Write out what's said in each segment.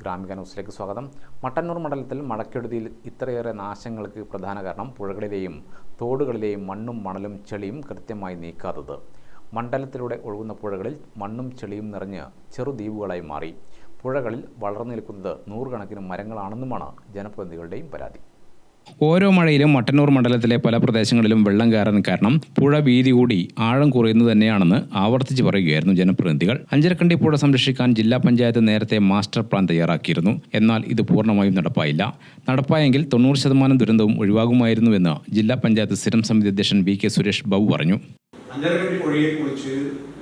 ഗ്രാമിക ന്യൂസിലേക്ക് സ്വാഗതം. മട്ടന്നൂർ മണ്ഡലത്തിൽ മഴക്കെടുതിയിൽ ഇത്രയേറെ നാശങ്ങൾക്ക് പ്രധാന കാരണം പുഴകളിലെയും തോടുകളിലെയും മണ്ണും മണലും ചെളിയും കൃത്യമായി നീക്കാത്തത്. മണ്ഡലത്തിലൂടെ ഒഴുകുന്ന പുഴകളിൽ മണ്ണും ചെളിയും നിറഞ്ഞ് ചെറുദ്വീപുകളായി മാറി. പുഴകളിൽ വളർന്നു നിൽക്കുന്നത് നൂറുകണക്കിന് മരങ്ങളാണെന്നുമാണ് ജനപ്രതിനിധികളുടെയും പരാതി. ഓരോ മഴയിലും മട്ടന്നൂർ മണ്ഡലത്തിലെ പല പ്രദേശങ്ങളിലും വെള്ളം കയറാൻ കാരണം പുഴ വീതി കൂടി ആഴം കുറയുന്നത് തന്നെയാണെന്ന് ആവർത്തിച്ച് പറയുകയായിരുന്നു ജനപ്രതിനിധികൾ. അഞ്ചരക്കണ്ടി പുഴ സംരക്ഷിക്കാൻ ജില്ലാ പഞ്ചായത്ത് നേരത്തെ മാസ്റ്റർ പ്ലാൻ തയ്യാറാക്കിയിരുന്നു. എന്നാൽ ഇത് പൂർണമായും നടപ്പായില്ല. നടപ്പായെങ്കിൽ തൊണ്ണൂറ് ശതമാനം ദുരന്തവും ഒഴിവാകുമായിരുന്നുവെന്ന് ജില്ലാ പഞ്ചായത്ത് സ്ഥിരം സമിതി അധ്യക്ഷൻ വി കെ സുരേഷ് ബാബു പറഞ്ഞു. അഞ്ചരക്കണ്ടി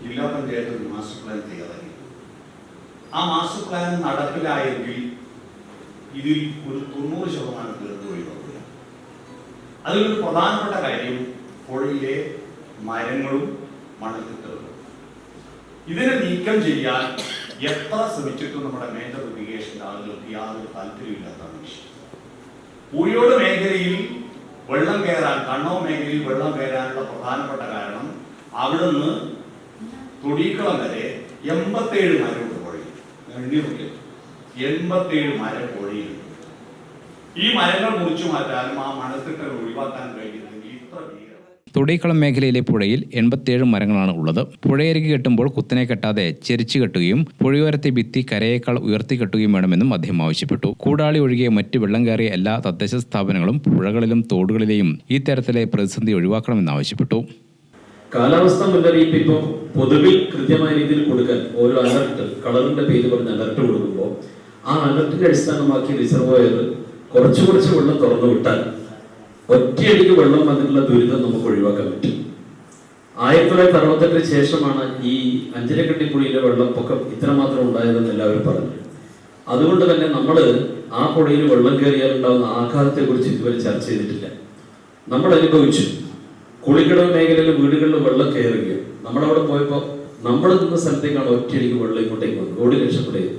ജില്ലാ പഞ്ചായത്ത് മാസ്റ്റർ പ്ലാൻ തയ്യാറാക്കി. ആ മാസ്റ്റർ പ്ലാൻ നടപ്പിലായെങ്കിൽ ഇതിൽ ഒരു തൊണ്ണൂറ് ശതമാനം ദുരന്തം ഒഴിവാക്കുക. അതിലൊരു പ്രധാനപ്പെട്ട കാര്യം പുഴയിലെ മരങ്ങളും മണൽത്തിട്ടകളും. ഇതിനെ നീക്കം ചെയ്യാൻ എത്ര ശ്രമിച്ചിട്ടും നമ്മുടെ മേജർ ഇറിഗേഷന്റെ ആളുകൾക്ക് യാതൊരു താല്പര്യമില്ലാത്ത വിഷയം പുഴയോട് മേഖലയിൽ വെള്ളം കയറാൻ കണ്ണോ മേഖലയിൽ വെള്ളം കയറാനുള്ള പ്രധാനപ്പെട്ട കാരണം അവിടുന്ന് തൊടീക്കളം വരെ എൺപത്തേഴ് മരമുണ്ട് പുഴയിൽ. എണ്ണി എൺപത്തേഴ് മരം പൊഴിയുന്നു ഈ മരങ്ങൾ മുറിച്ചു മാറ്റാനും ആ മണത്തിട്ടൽ ഒഴിവാക്കാൻ കഴിയുന്നെങ്കിൽ ഇത്ര തൊടീക്കളം മേഖലയിലെ പുഴയിൽ എൺപത്തിയേഴ് മരങ്ങളാണ് ഉള്ളത്. പുഴയരികെ കെട്ടുമ്പോൾ കുത്തനെ കെട്ടാതെ ചെരിച്ചു കെട്ടുകയും പുഴയോരത്തെ ഭിത്തി കരയേക്കാൾ ഉയർത്തി കെട്ടുകയും വേണമെന്നും അദ്ദേഹം ആവശ്യപ്പെട്ടു. കൂടാളി ഒഴികെ മറ്റ് വെള്ളം കയറിയ എല്ലാ തദ്ദേശ സ്ഥാപനങ്ങളും പുഴകളിലും തോടുകളിലെയും ഈ തരത്തിലെ പ്രതിസന്ധി ഒഴിവാക്കണമെന്ന് ആവശ്യപ്പെട്ടു. കാലാവസ്ഥ മുന്നറിയിപ്പ് ഇപ്പോൾ പൊതുവിൽ കൃത്യമായ രീതിയിൽ കൊടുക്കാൻ ഓരോ അലർട്ട് കളറിന്റെ പേര് പറഞ്ഞ് അലർട്ട് കൊടുക്കുമ്പോൾ ആ അലർട്ടിനെ അടിസ്ഥാനമാക്കി റിസർവോയർ കുറച്ച് കുറച്ച് വെള്ളം തുറന്നു വിട്ടാൽ ഒറ്റയടിക്ക് വെള്ളം വന്നിട്ടുള്ള ദുരിതം നമുക്ക് ഒഴിവാക്കാൻ പറ്റും. ആയിരത്തി തൊള്ളായിരത്തി അറുപത്തെട്ടിന് ശേഷമാണ് ഈ അഞ്ചരക്കെട്ടിപ്പുഴയിലെ വെള്ളപ്പൊക്കം ഇത്രമാത്രം ഉണ്ടായതെന്ന് എല്ലാവരും പറഞ്ഞു. അതുകൊണ്ട് തന്നെ നമ്മൾ ആ പുഴയിൽ വെള്ളം കയറിയാൽ ഉണ്ടാകുന്ന ആഘാതത്തെ കുറിച്ച് ഇതുവരെ ചർച്ച ചെയ്തിട്ടില്ല. നമ്മൾ അനുഭവിച്ചു. കുളിക്കടവ് മേഖലയിലെ വീടുകളിൽ വെള്ളം കയറുകയും നമ്മളവിടെ പോയപ്പോൾ നമ്മൾ നിന്ന സ്ഥലത്തേക്കാണ് ഒറ്റയടിക്ക് വെള്ളം ഇങ്ങോട്ടേക്ക് വന്നത്. ഓടി രക്ഷപ്പെടുകയും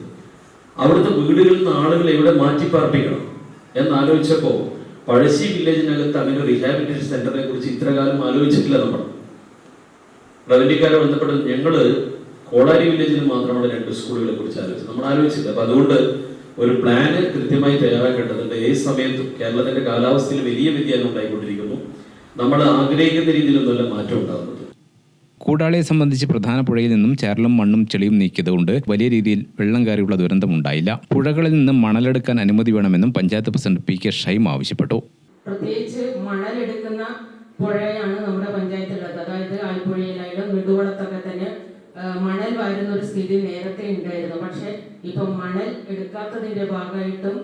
അവിടുത്തെ വീടുകളിൽ നിന്ന് ആളുകൾ എവിടെ മാറ്റി പാർപ്പിക്കണം എന്നാലോചിച്ചപ്പോൾ പഴശ്ശി വില്ലേജിനകത്ത് അങ്ങനെ റീഹാബിലിറ്റേഷൻ സെന്ററിനെ കുറിച്ച് ഇത്രകാലം ആലോചിച്ചിട്ടില്ല നമ്മൾ. റവന്യൂക്കാരെ ബന്ധപ്പെട്ട് ഞങ്ങൾ കോടാരി വില്ലേജിൽ മാത്രമാണ് രണ്ട് സ്കൂളുകളെ കുറിച്ച് ആലോചിച്ചത്. നമ്മൾ ആലോചിച്ചില്ല. അപ്പൊ അതുകൊണ്ട് ഒരു പ്ലാന് കൃത്യമായി തയ്യാറാക്കേണ്ടതുണ്ട്. ഏത് സമയത്തും കേരളത്തിന്റെ കാലാവസ്ഥയിൽ വലിയ വ്യതിയാനം ഉണ്ടായിക്കൊണ്ടിരിക്കുന്നു. നമ്മൾ ആഗ്രഹിക്കുന്ന രീതിയിലൊന്നുമല്ല മാറ്റം ഉണ്ടാകുന്നത്. കൂടാളിയെ സംബന്ധിച്ച് പ്രധാന പുഴയിൽ നിന്നും ചാരലും മണ്ണും ചെളിയും നീക്കിയതുകൊണ്ട് വലിയ രീതിയിൽ വെള്ളം കയറിയുള്ള ദുരന്തമുണ്ടായില്ല പുഴകളിൽ നിന്നും മണലെടുക്കാൻ അനുമതി വേണമെന്നും panchayat president P K Shaim ആവശ്യപ്പെട്ടു. പ്രത്യേകിച്ച് മണലെടുക്കുന്ന പുഴയാണ് നമ്മുടെ പഞ്ചായത്തിലുള്ളത്. അതായത് ആലപ്പുഴയിലായാലും നെടുകുളത്തൊക്കെ തന്നെ മണൽ വാരുന്ന ഒരു സ്ഥിതി നേരത്തെ ഉണ്ടായിരുന്നു. പക്ഷെ ഇപ്പൊ മണൽ എടുക്കാത്തതിന്റെ ഭാഗമായിട്ടും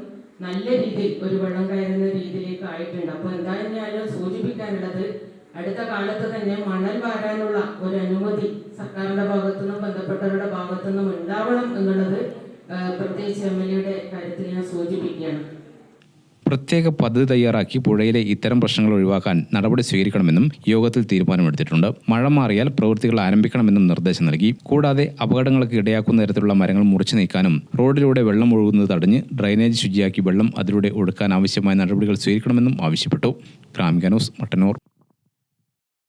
നല്ല രീതിയിൽ ഒരു വെള്ളം കയറുന്ന രീതിയിലേക്ക് ആയിട്ടുണ്ട്. അപ്പൊ എന്തായാലും സൂചിപ്പിക്കാനുള്ളത് അടുത്ത കാലത്ത് തന്നെ മണൽ വാരാനുള്ള ഒരു അനുമതി സർക്കാരിന്റെ ഭാഗത്തുനിന്നും ബന്ധപ്പെട്ടവരുടെ ഭാഗത്തുനിന്നും ഉണ്ടാവണം എന്നുള്ളത് പ്രത്യേകിച്ച് എം എൽ എയുടെ കാര്യത്തിൽ ഞാൻ സൂചിപ്പിക്കുകയാണ്. പ്രത്യേക പദ്ധതി തയ്യാറാക്കി പുഴയിലെ ഇത്തരം പ്രശ്നങ്ങൾ ഒഴിവാക്കാൻ നടപടി സ്വീകരിക്കണമെന്നും യോഗത്തിൽ തീരുമാനമെടുത്തിട്ടുണ്ട്. മഴ മാറിയാൽ പ്രവൃത്തികൾ ആരംഭിക്കണമെന്നും നിർദ്ദേശം നൽകി. കൂടാതെ അപകടങ്ങൾക്ക് ഇടയാക്കുന്ന തരത്തിലുള്ള മരങ്ങൾ മുറിച്ചു നീക്കാനും റോഡിലൂടെ വെള്ളം ഒഴുകുന്നത് തടഞ്ഞ് ഡ്രൈനേജ് ശുചിയാക്കി വെള്ളം അതിലൂടെ ഒഴുക്കാൻ ആവശ്യമായ നടപടികൾ സ്വീകരിക്കണമെന്നും ആവശ്യപ്പെട്ടു. ഗ്രാമിക ന്യൂസ് മട്ടന്നൂർ.